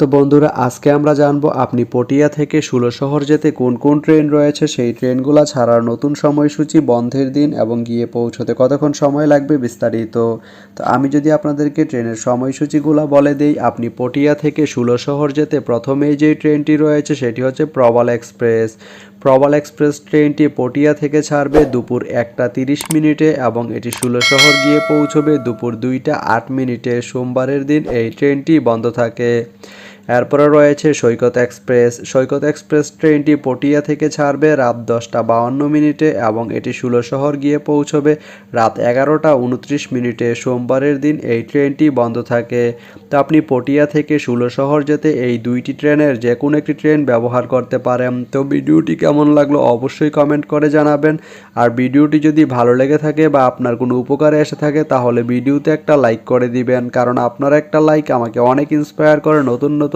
তো বন্ধুরা, আজকে আমরা জানব আপনি পটিয়া থেকে ষোলো শহর যেতে কোন কোন ট্রেন রয়েছে। সেই ট্রেনগুলো ছাড়ার নতুন সময়সূচি, বন্ধের দিন এবং গিয়ে পৌঁছতে কতক্ষণ সময় লাগবে বিস্তারিত। তো আমি যদি আপনাদেরকে ট্রেনের সময়সূচিগুলো বলে দেই, আপনি পটিয়া থেকে ষোলো শহর যেতে প্রথমেই যেই ট্রেনটি রয়েছে সেটি হচ্ছে প্রবাল এক্সপ্রেস। প্রবাল এক্সপ্রেস ট্রেনটি পটিয়া থেকে ছাড়বে দুপুর একটা তিরিশ মিনিটে এবং এটি ষোলো শহর গিয়ে পৌঁছবে দুপুর দুইটা আট মিনিটে। সোমবারের দিন এই ট্রেনটি বন্ধ থাকে। এরপরে রয়েছে সৈকত এক্সপ্রেস। সৈকত এক্সপ্রেস ট্রেনটি পটিয়া থেকে ছাড়বে রাত দশটা বাউন্ন মিনিটে এবং এটি শহর গিয়ে পৌঁছবে রাত এগারোটা উনত্রিশ মিনিটে। সোমবারের দিন এই ট্রেনটি বন্ধ থাকে। তো আপনি পটিয়া থেকে শহর যেতে এই দুইটি ট্রেনের যে কোনো একটি ট্রেন ব্যবহার করতে পারেন। তো ভিডিওটি কেমন লাগল অবশ্যই কমেন্ট করে জানাবেন। আর ভিডিওটি যদি ভালো লেগে থাকে বা আপনার কোনো উপকারে এসে থাকে তাহলে ভিডিওতে একটা লাইক করে দিবেন। কারণ আপনার একটা লাইক আমাকে অনেক ইন্সপায়ার করে নতুন নতুন